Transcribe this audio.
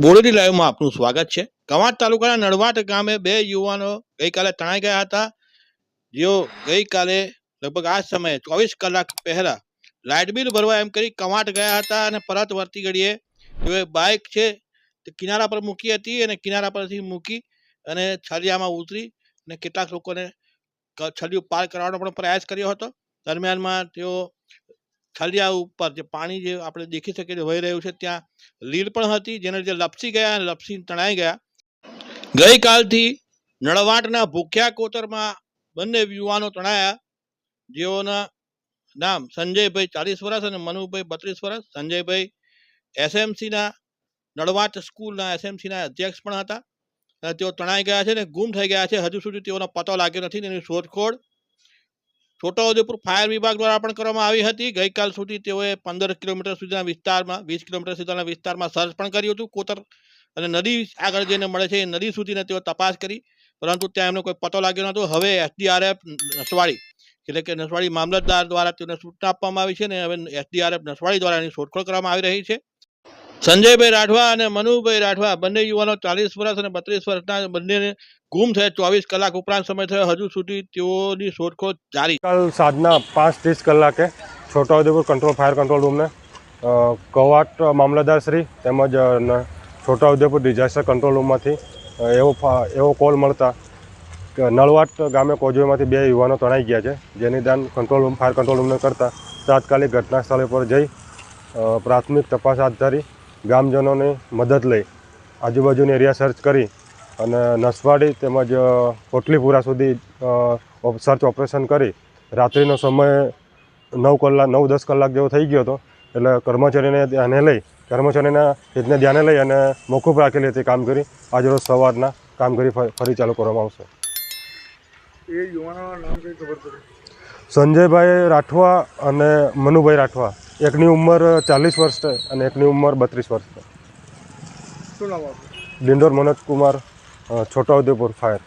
બોડેલી લાઈવમાં આપનું સ્વાગત છે. કવાંટ તાલુકાના નળવાટ ગામે બે યુવાનો ગઈકાલે તણાઈ ગયા હતા. જેઓ ગઈકાલે લગભગ આ સમયે ચોવીસ કલાક પહેલા લાઇટ બિલ ભરવા એમ કરી કવાંટ ગયા હતા અને પરત વર્તી ઘડીએ તેઓએ બાઇક છે તે કિનારા પર મૂકી હતી અને કિનારા પરથી મૂકી અને છલિયામાં ઉતરી અને કેટલાક લોકોને છલિયું પાર કરવાનો પણ પ્રયાસ કર્યો હતો. દરમિયાનમાં તેઓ છલિયા ઉપર જે પાણી જે આપણે દેખી શકીએ છીએ, વહી રહ્યું છે, ત્યાં લીલ પણ હતી, જેને લીધે લપસી ગયા અને લપસી તણાઈ ગયા. ગઈકાલથી નળવાટના ભૂખ્યા કોતરમાં બંને યુવાનો તણાયા. જેઓના નામ સંજયભાઈ ચાલીસ વર્ષ અને મનુભાઈ બત્રીસ વર્ષ. સંજયભાઈ એસએમસીના નળવાટ સ્કૂલના એસએમસીના અધ્યક્ષ પણ હતા. અને તેઓ તણાઈ ગયા છે અને ગુમ થઈ ગયા છે. હજુ સુધી તેઓનો પતો લાગ્યો નથી તેની શોધખોળ છોટાઉદેપુર ફાયર વિભાગ દ્વારા પણ કરવામાં આવી હતી. ગઈકાલ સુધી તેઓએ પંદર કિલોમીટર સુધીના વિસ્તારમાં, વીસ કિલોમીટર સુધીના વિસ્તારમાં સર્ચ પણ કર્યું હતું. કોતર અને નદી આગળ જઈને મળે છે એ નદી સુધીને તેઓ તપાસ કરી. પરંતુ ત્યાં એમનો કોઈ પતો લાગ્યો નહોતો. હવે એસડીઆરએફ, નસવાડી એટલે કે નસવાડી મામલતદાર દ્વારા તેમને સૂચના આપવામાં આવી છે અને હવે એસડીઆરએફ, નસવાડી દ્વારા એની શોધખોળ કરવામાં આવી રહી છે. સંજયભાઈ રાઠવા અને મનુભાઈ રાઠવા, બંને યુવાનો ચાલીસ વર્ષ અને બત્રીસ વર્ષના બંનેને ગુમ થયા. ચોવીસ કલાક ઉપરાંત સમય થયો. હજુ સુધી તેઓની શોધખોળ જારી. સાંજના પાંચ ત્રીસ કલાકે છોટાઉદેપુર કંટ્રોલ ફાયર કંટ્રોલ રૂમને કવાટ મામલતદાર શ્રી તેમજ છોટાઉદેપુર ડિઝાસ્ટર કંટ્રોલ રૂમમાંથી એવો એવો કોલ મળતા નળવાટ ગામે કોજવેમાંથી બે યુવાનો તણાઈ ગયા છે. જેની દાન કંટ્રોલ રૂમ ફાયર કંટ્રોલ રૂમને કરતા તાત્કાલિક ઘટના સ્થળે પર જઈ પ્રાથમિક તપાસ હાથ ધરી ગામજનોની મદદ લઈ આજુબાજુની એરિયા સર્ચ કરી અને નસવાડી તેમજ કોટલીપુરા સુધી સર્ચ ઓપરેશન કરી. રાત્રિનો સમય નવ કલાક નવ દસ કલાક જેવો થઈ ગયો હતો. એટલે કર્મચારીને ધ્યાને લઈ કર્મચારીના હિતને ધ્યાને લઈ અને મોકૂફ રાખેલી હતી કામગીરી. આજરોજ સવારના કામગીરી ફરી ચાલુ કરવામાં આવશે. એ યુવાનોના નામ કઈ ખબર પડી? સંજયભાઈ રાઠવા અને મનુભાઈ રાઠવા. એકની ઉંમર ચાલીસ વર્ષ છે અને એકની ઉંમર બત્રીસ વર્ષ છે. ડિંડોર મનોજ કુમાર છોટાઉદેપુર ફાયર.